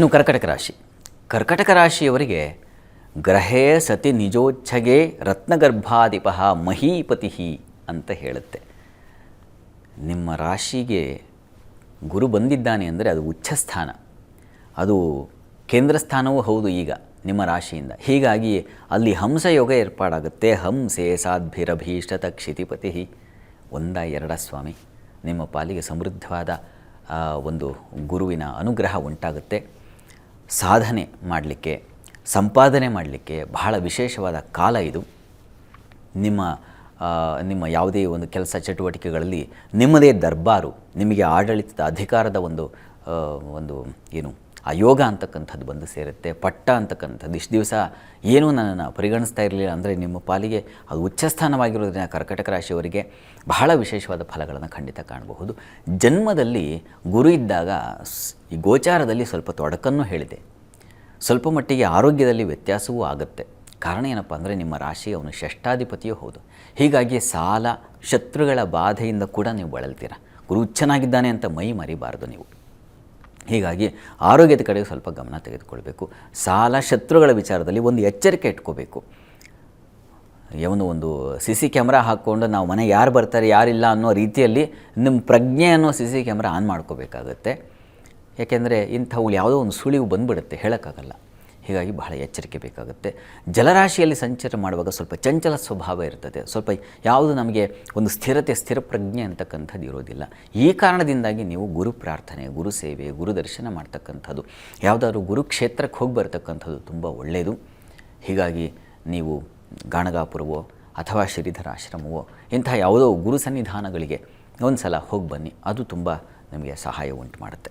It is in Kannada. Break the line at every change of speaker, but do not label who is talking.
ಇನ್ನು ಕರ್ಕಟಕ ರಾಶಿ. ಕರ್ಕಟಕ ರಾಶಿಯವರಿಗೆ ಗ್ರಹೇ ಸತಿ ನಿಜೋಚ್ಛಗೆ ರತ್ನಗರ್ಭಾಧಿಪ ಮಹೀಪತಿ ಅಂತ ಹೇಳುತ್ತೆ. ನಿಮ್ಮ ರಾಶಿಗೆ ಗುರು ಬಂದಿದ್ದಾನೆ ಅಂದರೆ ಅದು ಉಚ್ಛಸ್ಥಾನ ಅದು ಕೇಂದ್ರ ಸ್ಥಾನವೂ ಹೌದು ಈಗ ನಿಮ್ಮ ರಾಶಿಯಿಂದ. ಹೀಗಾಗಿ ಅಲ್ಲಿ ಹಂಸಯೋಗ ಏರ್ಪಾಡಾಗುತ್ತೆ. ಹಂಸೆ ಸಾಧ್ಭಿರಭೀಷ್ಟತ ಕ್ಷಿತಿಪತಿ. ಒಂದ ಎರಡ ಸ್ವಾಮಿ, ನಿಮ್ಮ ಪಾಲಿಗೆ ಸಮೃದ್ಧವಾದ ಒಂದು ಗುರುವಿನ ಅನುಗ್ರಹ ಉಂಟಾಗುತ್ತೆ. ಸಾಧನೆ ಮಾಡಲಿಕ್ಕೆ, ಸಂಪಾದನೆ ಮಾಡಲಿಕ್ಕೆ ಬಹಳ ವಿಶೇಷವಾದ ಕಾಲ ಇದು. ನಿಮ್ಮ ನಿಮ್ಮ ಯಾವುದೇ ಒಂದು ಕೆಲಸ ಚಟುವಟಿಕೆಗಳಲ್ಲಿ ನಿಮ್ಮದೇ ದರ್ಬಾರು, ನಿಮಗೆ ಆಡಳಿತದ ಅಧಿಕಾರದ ಒಂದು ಒಂದು ಏನು ಆ ಯೋಗ ಅಂತಕ್ಕಂಥದ್ದು ಬಂದು ಸೇರುತ್ತೆ, ಪಟ್ಟ ಅಂತಕ್ಕಂಥದ್ದು. ಇಷ್ಟು ದಿವಸ ಏನೂ ನನ್ನನ್ನು ಪರಿಗಣಿಸ್ತಾ ಇರಲಿಲ್ಲ ಅಂದರೆ ನಿಮ್ಮ ಪಾಲಿಗೆ ಅದು ಉಚ್ಚಸ್ಥಾನವಾಗಿರೋದ್ರಿಂದ ಕರ್ಕಟಕ ರಾಶಿಯವರಿಗೆ ಬಹಳ ವಿಶೇಷವಾದ ಫಲಗಳನ್ನು ಖಂಡಿತ ಕಾಣಬಹುದು. ಜನ್ಮದಲ್ಲಿ ಗುರು ಇದ್ದಾಗ ಈ ಗೋಚಾರದಲ್ಲಿ ಸ್ವಲ್ಪ ತೊಡಕನ್ನು ಹೇಳಿದೆ. ಸ್ವಲ್ಪ ಮಟ್ಟಿಗೆ ಆರೋಗ್ಯದಲ್ಲಿ ವ್ಯತ್ಯಾಸವೂ ಆಗುತ್ತೆ. ಕಾರಣ ಏನಪ್ಪ ಅಂದರೆ ನಿಮ್ಮ ರಾಶಿ ಅವನು ಷಷ್ಠಾಧಿಪತಿಯೂ ಹೌದು. ಹೀಗಾಗಿ ಸಾಲ, ಶತ್ರುಗಳ ಬಾಧೆಯಿಂದ ಕೂಡ ನೀವು ಬಳಲ್ತೀರ. ಗುರು ಚೆನ್ನಾಗಿದ್ದಾನೆ ಅಂತ ಮೈ ಮರಿಬಾರ್ದು ನೀವು. ಹೀಗಾಗಿ ಆರೋಗ್ಯದ ಕಡೆಗೆ ಸ್ವಲ್ಪ ಗಮನ ತೆಗೆದುಕೊಳ್ಬೇಕು. ಸಾಲ ಶತ್ರುಗಳ ವಿಚಾರದಲ್ಲಿ ಒಂದು ಎಚ್ಚರಿಕೆ ಇಟ್ಕೋಬೇಕು. ಯಾವನು ಒಂದು ಸಿ ಸಿ ಕ್ಯಾಮ್ರಾ ಹಾಕ್ಕೊಂಡು ನಾವು ಮನೆ ಯಾರು ಬರ್ತಾರೆ, ಯಾರಿಲ್ಲ ಅನ್ನೋ ರೀತಿಯಲ್ಲಿ ನಿಮ್ಮ ಪ್ರಜ್ಞೆ ಅನ್ನೋ ಸಿ ಸಿ ಕ್ಯಾಮ್ರಾ ಆನ್ ಮಾಡ್ಕೋಬೇಕಾಗತ್ತೆ. ಯಾಕೆಂದರೆ ಇಂಥವು ಯಾವುದೋ ಒಂದು ಸುಳಿವು ಬಂದುಬಿಡುತ್ತೆ, ಹೇಳೋಕ್ಕಾಗಲ್ಲ. ಹೀಗಾಗಿ ಬಹಳ ಎಚ್ಚರಿಕೆ ಬೇಕಾಗುತ್ತೆ. ಜಲರಾಶಿಯಲ್ಲಿ ಸಂಚಾರ ಮಾಡುವಾಗ ಸ್ವಲ್ಪ ಚಂಚಲ ಸ್ವಭಾವ ಇರ್ತದೆ. ಸ್ವಲ್ಪ ಯಾವುದು ನಮಗೆ ಒಂದು ಸ್ಥಿರತೆ, ಸ್ಥಿರ ಪ್ರಜ್ಞೆ ಅಂತಕ್ಕಂಥದ್ದು ಇರೋದಿಲ್ಲ. ಈ ಕಾರಣದಿಂದಾಗಿ ನೀವು ಗುರು ಪ್ರಾರ್ಥನೆ, ಗುರು ಸೇವೆ, ಗುರು ದರ್ಶನ ಮಾಡ್ತಕ್ಕಂಥದ್ದು. ಯಾವುದಾದ್ರೂ ಗುರುಕ್ಷೇತ್ರಕ್ಕೆ ಹೋಗಿ ಬರ್ತಕ್ಕಂಥದ್ದು ತುಂಬ ಒಳ್ಳೆಯದು ಹೀಗಾಗಿ ನೀವು ಗಾಣಗಾಪುರವೋ ಅಥವಾ ಶ್ರೀಧರ ಆಶ್ರಮವೋ ಇಂತಹ ಯಾವುದೋ ಗುರು ಸನ್ನಿಧಾನಗಳಿಗೆ ಒಂದು ಸಲ ಹೋಗಿ ಬನ್ನಿ. ಅದು ತುಂಬ ನಿಮಗೆ ಸಹಾಯ ಉಂಟು ಮಾಡುತ್ತೆ.